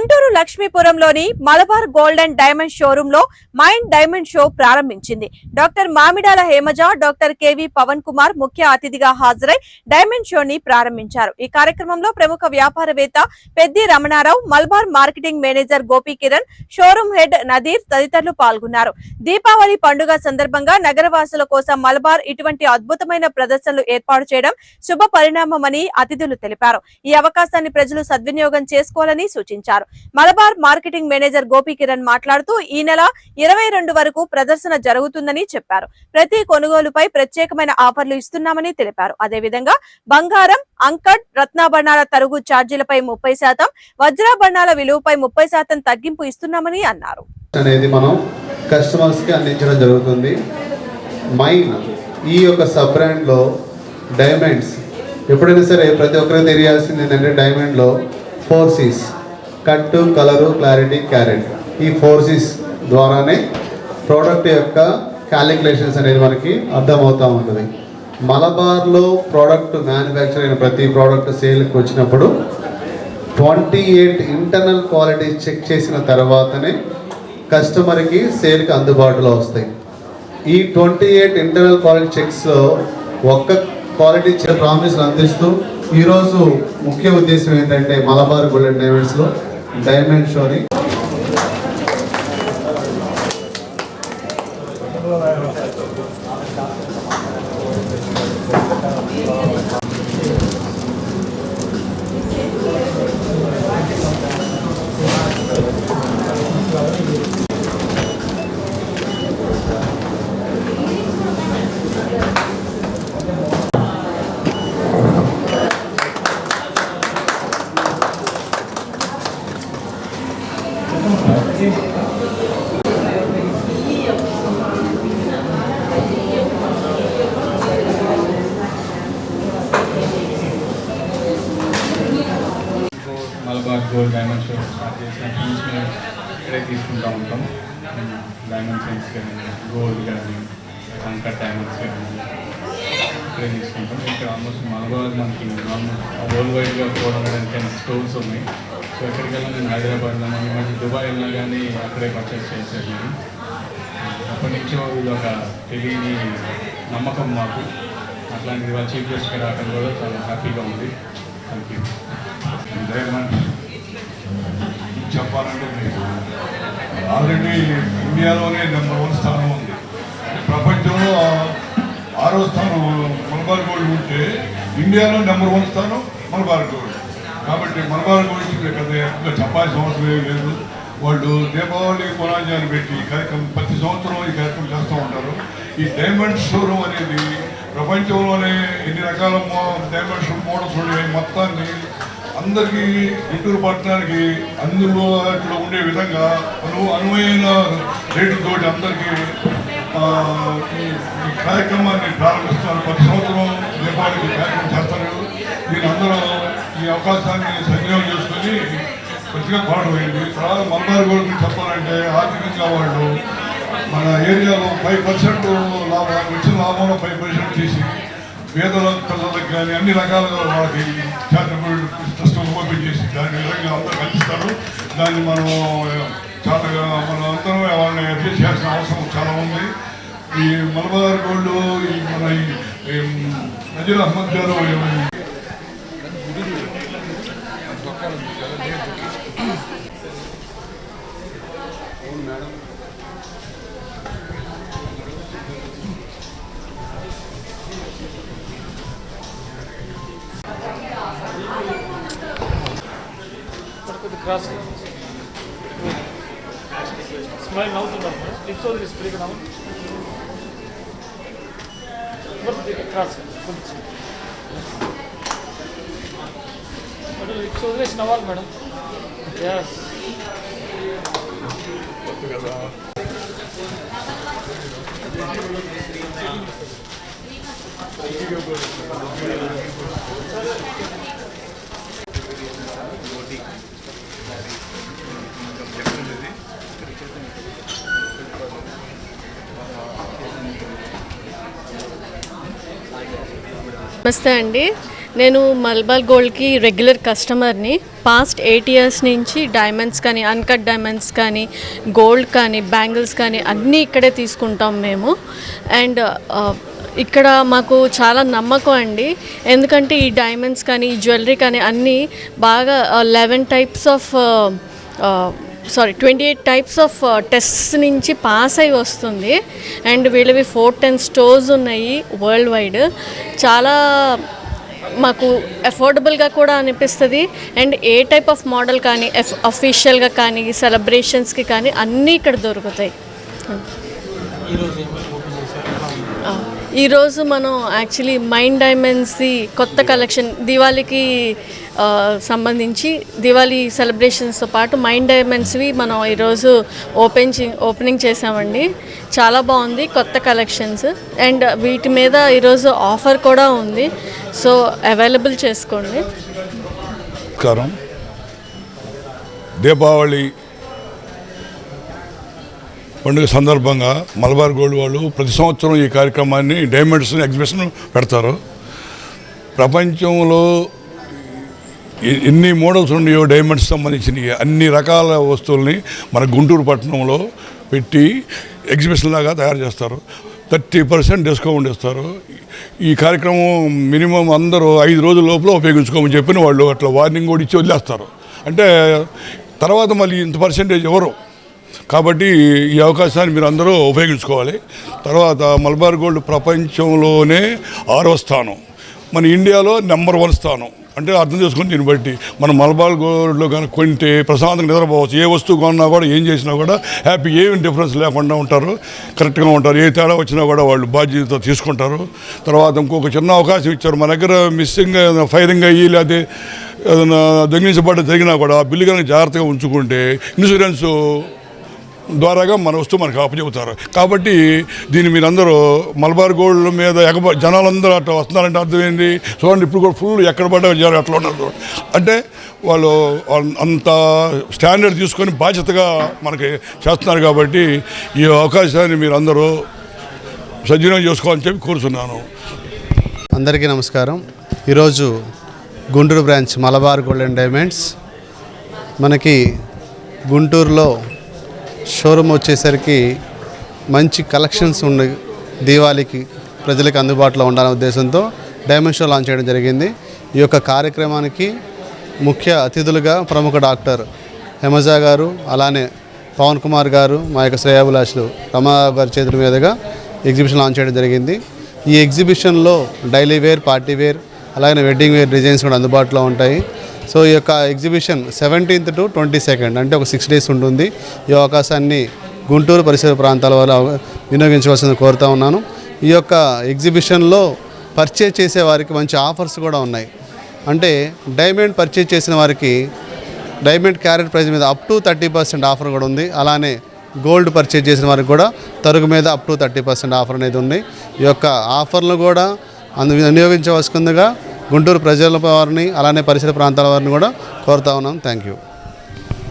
గుంటూరు లక్ష్మీపురంలోని Malabar gold and diamond షోరూమ్లో mined diamond show ప్రారంభించింది. Doctor Mamidala Hemaja doctor K V Pavan Kumar ముఖ్య అతిథిగా హాజరై డైమండ్ షోని ప్రారంభించారు. ఈ కార్యక్రమంలో ప్రముఖ వ్యాపారవేత్త Peddi Ramanarao Malabar marketing manager Gopi Kiran showroom head Nadeer తదితరులు పాల్గొన్నారు. దీపావళి పండుగ సందర్భంగా నగరవాసుల కోసం మలబార్ ఇటువంటి అద్భుతమైన ప్రదర్శనలు ఏర్పాటు చేయడం శుభ పరిణామమని అతిథులు తెలిపారు. ఈ అవకాశాన్ని ప్రజలు సద్వినియోగం చేసుకోవాలని సూచించారు. మలబార్ మార్కెటింగ్ మేనేజర్ గోపి కిరణ్ మాట్లాడుతూ ఈ నెల ఇరవై రెండు వరకు ప్రదర్శన జరుగుతుందని చెప్పారు. ప్రతి కొనుగోలుపై ప్రత్యేకమైన ఆఫర్లు ఇస్తున్నామని తెలిపారు. అదేవిధంగా బంగారం అంకడ్ రత్నాభరణాల తరుగు ఛార్జీలపై ముప్పై శాతం వజ్రాభరణాల విలువపై ముప్పై శాతం తగ్గింపు ఇస్తున్నామని అన్నారు. అనేది మనం కస్టమర్స్కి అందించడం జరుగుతుంది. మైన్ ఈ యొక్క సబ్ బ్రాండ్లో డైమండ్స్. ఎప్పుడైనా సరే ప్రతి ఒక్కరికి తెలియాల్సింది ఏంటంటే డైమండ్లో four Cs. Cut colour clarity carat ఈ ఫోర్సెస్ ద్వారానే ప్రోడక్ట్ యొక్క క్యాలిక్యులేషన్స్ అనేది మనకి అర్థమవుతూ ఉంటుంది. మలబార్లో ప్రోడక్ట్ మ్యానుఫ్యాక్చర్ అయిన ప్రతి ప్రోడక్ట్ సేల్కి వచ్చినప్పుడు twenty eight internal quality check చేసిన తర్వాతనే కస్టమర్కి సేల్కి అందుబాటులో వస్తాయి. ఈ ట్వంటీ ఎయిట్ ఇంటర్నల్ క్వాలిటీ చెక్స్లో ఒక్క క్వాలిటీ చెక్ ప్రామిస్లు అందిస్తూ ఈరోజు ముఖ్య ఉద్దేశం ఏంటంటే మలబార్ గోల్డెన్ డైమండ్స్లో డైమండ్ షోని you Malabar gold diamond show start చేసినప్పటి నుంచి మేము ఇక్కడే తీసుకుంటూ ఉంటాం డైమండ్ కానీ గోల్డ్ కానీ కంకర్ డైమండ్స్ కానీ ఇక్కడే తీసుకుంటాం. ఇక్కడ ఆల్మోస్ట్ మలబార్ మనకి ఆల్మోస్ట్ వరల్డ్ వైడ్గా four hundred and ten stores ఉన్నాయి. సో ఎక్కడికి వెళ్ళినా నేను హైదరాబాద్లో ఈ మధ్య దుబాయ్ వెళ్ళినా కానీ అక్కడే పర్చేస్ చేశాను నేను. అప్పటి నుంచో ఇది ఒక తెలియని నమ్మకం మాకు. అట్లాంటిది వాళ్ళు చీఫ్ గెస్ట్కి రావడం కూడా చాలా హ్యాపీగా ఉంది. థ్యాంక్ యూ చెప్పాలంటే మీకు ఆల్రెడీ ఇండియాలోనే నెంబర్ వన్ స్థానం ఉంది. ప్రపంచంలో ఆ- ఆరో స్థానం మలబార్ గోల్డ్ ఉంటే ఇండియాలో నెంబర్ వన్ స్థానం మలబార్ గోల్డ్. కాబట్టి మలబార్ గోల్డ్ మీకు ఎక్కువగా చెప్పాల్సిన అవసరం ఏమీ లేదు. వాళ్ళు దీపావళి కొనాజాన్ని పెట్టి ఈ కార్యక్రమం ప్రతి సంవత్సరం ఈ కార్యక్రమం చేస్తూ ఉంటారు. ఈ డైమండ్ షోరూమ్ అనేది ప్రపంచంలోనే ఎన్ని రకాల డైమండ్ షో మోడల్స్ ఉన్నాయి మొత్తాన్ని అందరికీ గుంటూరు పట్టణానికి అందుబాటులో ఉండే విధంగా అను అనువైన రేటుతో అందరికీ ఈ కార్యక్రమాన్ని ప్రారంభిస్తారు ప్రతి సంవత్సరం దీపావళికి కార్యక్రమం చేస్తారు. దీని అందరూ ఈ అవకాశాన్ని సద్వినియోగం చేసుకొని మంచిగా పాడమైంది తర్వాత మల్బార్ గురించి చెప్పాలంటే ఆర్థికంగా వాళ్ళు మన ఏరియాలో ఫైవ్ పర్సెంట్ లాభం వచ్చిన లాభంలో ఫైవ్ పర్సెంట్ తీసి పేదల పిల్లలకు కానీ అన్ని రకాలుగా వాళ్ళకి చారిటబుల్ ట్రస్ట్ ఓపెన్ చేసి దాని విధంగా అందరూ కల్పిస్తారు. దాన్ని మనం చాలా మనం అందరం వాళ్ళని అడ్జస్ట్ చేయాల్సిన అవసరం చాలా ఉంది. ఈ మలబార్ గోల్డ్ ఈ మన ఈ నజీర్ అహ్మద్ గారు Cross. Smile now to down. Lift over is break down. But take a cross. But lift over is naval, madam. Yes. Thank you. నమస్తే అండి. నేను మల్బార్ గోల్డ్కి రెగ్యులర్ కస్టమర్ని పాస్ట్ ఎయిట్ ఇయర్స్ నుంచి డైమండ్స్ కానీ అన్కట్ డైమండ్స్ కానీ గోల్డ్ కానీ bangles కానీ అన్నీ ఇక్కడే తీసుకుంటాం మేము. అండ్ ఇక్కడ మాకు చాలా నమ్మకం అండి. ఎందుకంటే ఈ డైమండ్స్ కానీ ఈ జ్యువెలరీ కానీ అన్నీ బాగా eleven types of sorry twenty eight types of tests నుంచి పాస్ అయి వస్తుంది. అండ్ వీళ్ళవి ఫోర్ టెన్ స్టోర్స్ ఉన్నాయి వరల్డ్ వైడ్ చాలా మాకు అఫోర్డబుల్గా కూడా అనిపిస్తుంది. And a type of model కానీ అఫీషియల్గా కానీ సెలబ్రేషన్స్కి కానీ అన్నీ ఇక్కడ దొరుకుతాయి. ఈరోజు మనం యాక్చువల్లీ మైండ్ డైమండ్స్ది కొత్త కలెక్షన్ దివాళీకి సంబంధించి దివాళీ సెలబ్రేషన్స్తో పాటు మైండ్ డైమండ్స్వి మనం ఈరోజు ఓపెన్ చే- ఓపెనింగ్ చేసామండి చాలా బాగుంది కొత్త కలెక్షన్స్ అండ్ వీటి మీద ఈరోజు ఆఫర్ కూడా ఉంది. సో అవైలబుల్ చేసుకోండి. దీపావళి పండుగ సందర్భంగా మలబార్ గోల్డ్ వాళ్ళు ప్రతి సంవత్సరం ఈ కార్యక్రమాన్ని డైమండ్స్ ఎగ్జిబిషన్ పెడతారు. ప్రపంచంలో ఎన్ని మోడల్స్ ఉన్నాయో డైమండ్స్ సంబంధించిన అన్ని రకాల వస్తువుల్ని మన గుంటూరు పట్టణంలో పెట్టి ఎగ్జిబిషన్ లాగా తయారు చేస్తారు. థర్టీ పర్సెంట్ డిస్కౌంట్ ఇస్తారు. ఈ కార్యక్రమం మినిమం అందరూ ఐదు రోజుల లోపల ఉపయోగించుకోమని చెప్పిన వాళ్ళు అట్లా వార్నింగ్ కూడా ఇచ్చి వదిలేస్తారు. అంటే తర్వాత మళ్ళీ ఇంత పర్సెంటేజ్ ఎవరు? కాబట్టి ఈ అవకాశాన్ని మీరు అందరూ ఉపయోగించుకోవాలి. తర్వాత మలబార్ గోల్డ్ ప్రపంచంలోనే ఆరో స్థానం. మన ఇండియాలో నెంబర్ వన్ స్థానం. అంటే అర్థం చేసుకుని దీన్ని బట్టి మనం మలబార్ గోల్డ్లో కానీ కొంటే ప్రశాంతంగా నిద్రపోవచ్చు. ఏ వస్తువు కొన్నా కూడా ఏం చేసినా కూడా హ్యాపీ ఏమి డిఫరెన్స్ లేకుండా ఉంటారు. కరెక్ట్గా ఉంటారు. ఏ తేడా వచ్చినా కూడా వాళ్ళు బాధ్యత తీసుకుంటారు. తర్వాత ఇంకొక చిన్న అవకాశం ఇచ్చారు. మన దగ్గర మిస్సింగ్ ఫైరింగ్ అయ్యి లేకపోతే ఏదైనా దొంగిలించబడ్డ జరిగినా కూడా బిల్లు కనుక జాగ్రత్తగా ఉంచుకుంటే ఇన్సూరెన్స్ ద్వారాగా మన వస్తువు మనకు అప్పచెబుతారు కాబట్టి దీన్ని మీరందరూ మలబార్ గోల్డ్ మీద ఎగబ జనాలందరూ అట్లా వస్తున్నారంటే అర్థం ఏంది? చూడండి ఇప్పుడు కూడా ఫుల్ ఎక్కడ పడ్డా జనాలు అట్లా ఉన్నారు అంటే వాళ్ళు వాళ్ళ- అంత స్టాండర్డ్ తీసుకొని బాధ్యతగా మనకి చేస్తున్నారు కాబట్టి ఈ అవకాశాన్ని మీరందరూ సద్వినియోగం చేసుకోవాలని చెప్పి కోరుతున్నాను అందరికీ నమస్కారం. ఈరోజు Guntur branch Malabar gold and diamonds. మనకి గుంటూరులో షోరూమ్ వచ్చేసరికి మంచి కలెక్షన్స్ ఉండే దీవాళికి ప్రజలకు అందుబాటులో ఉండాలనే ఉద్దేశంతో డైమండ్ షో లాంచ్ చేయడం జరిగింది. ఈ యొక్క కార్యక్రమానికి ముఖ్య అతిథులుగా ప్రముఖ డాక్టర్ హెమజా గారు అలానే పవన్ కుమార్ గారు మా యొక్క శ్రేయాభిలాషులు రమారావు గారి చేతుల మీదుగా ఎగ్జిబిషన్ లాంచ్ చేయడం జరిగింది. ఈ ఎగ్జిబిషన్లో డైలీ వేర్ పార్టీ వేర్ అలాగే వెడ్డింగ్ వేర్ డిజైన్స్ కూడా అందుబాటులో ఉంటాయి. సో ఈ యొక్క exhibition seventeenth to twenty second అంటే ఒక సిక్స్ డేస్ ఉంటుంది. ఈ అవకాశాన్ని గుంటూరు పరిసర ప్రాంతాల వల్ల వినియోగించవలసింది కోరుతా ఉన్నాను. ఈ యొక్క ఎగ్జిబిషన్లో పర్చేజ్ చేసే వారికి మంచి ఆఫర్స్ కూడా ఉన్నాయి. అంటే డైమండ్ పర్చేజ్ చేసిన వారికి డైమండ్ క్యారెట్ ప్రైస్ మీద up to thirty percent offer కూడా ఉంది. అలానే గోల్డ్ పర్చేజ్ చేసిన వారికి కూడా తరుగు మీద up to thirty percent offer అనేది ఉంది. ఈ యొక్క ఆఫర్లు కూడా అందు వినియోగించవలసిందిగా గుంటూరు ప్రజల వారిని అలానే పరిసర ప్రాంతాల వారిని కూడా కోరుతా ఉన్నాం. Thank you